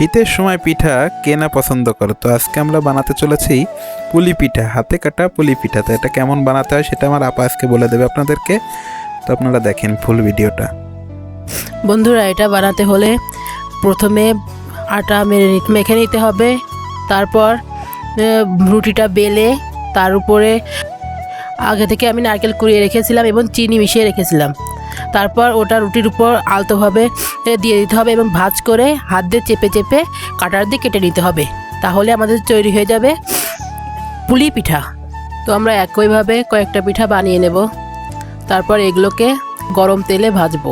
শীতের সময় পিঠা কেনা পছন্দ করে। তো আজকে আমরা বানাতে চলেছি পুলি পিঠা, হাতে কাটা পুলি পিঠা। তো এটা কেমন বানাতে হয় সেটা আমার আপা আজকে বলে দেবে আপনাদেরকে। তো আপনারা দেখেন ফুল ভিডিওটা। বন্ধুরা, এটা বানাতে হলে প্রথমে আটা মেখে নিতে হবে। তারপর রুটিটা বেলে তার উপরে আগে থেকে আমি নারকেল কুড়িয়ে রেখেছিলাম এবং চিনি মিশিয়ে রেখেছিলাম। তারপর ওটা রুটির উপর আলতোভাবে দিয়ে দিতে হবে এবং ভাজ করে হাত দিয়ে চেপে চেপে কাটার দিয়ে কেটে নিতে হবে। তাহলে আমাদের তৈরি হয়ে যাবে পুলি পিঠা। তো আমরা একইভাবে কয়েকটা পিঠা বানিয়ে নেব। তারপর এগুলোকে গরম তেলে ভাজবো।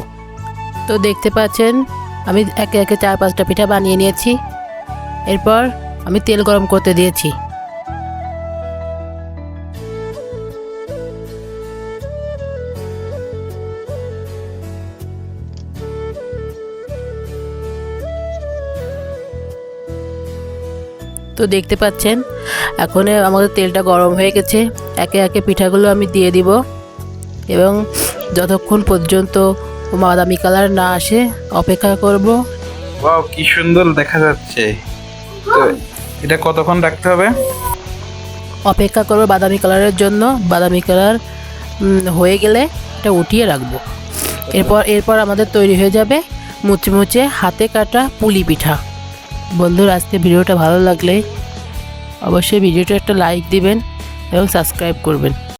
তো দেখতে পাচ্ছেন, আমি একে একে চার পাঁচটা পিঠা বানিয়ে নিয়েছি। এরপর আমি তেল গরম করতে দিয়েছি। তো দেখতে পাচ্ছেন এখন আমাদের তেলটা গরম হয়ে গেছে। একে একে পিঠাগুলো আমি দিয়ে দিব। এবং যতক্ষণ পর্যন্ত বাদামি কালার না আসে অপেক্ষা করব। ওয়াও কি সুন্দর দেখা যাচ্ছে। তো এটা কতক্ষণ রাখতে হবে? অপেক্ষা করব বাদামি কালারের জন্য। বাদামি কালার হয়ে গেলে এটা উঠিয়ে রাখব। এরপর এরপর আমাদের তৈরি হয়ে যাবে মুচে মুচে হাতে কাটা পুলি পিঠা। বন্ধুরা আজকে ভিডিওটা ভালো লাগলে অবশ্যই ভিডিওটা একটা লাইক দিবেন এবং সাবস্ক্রাইব করবেন।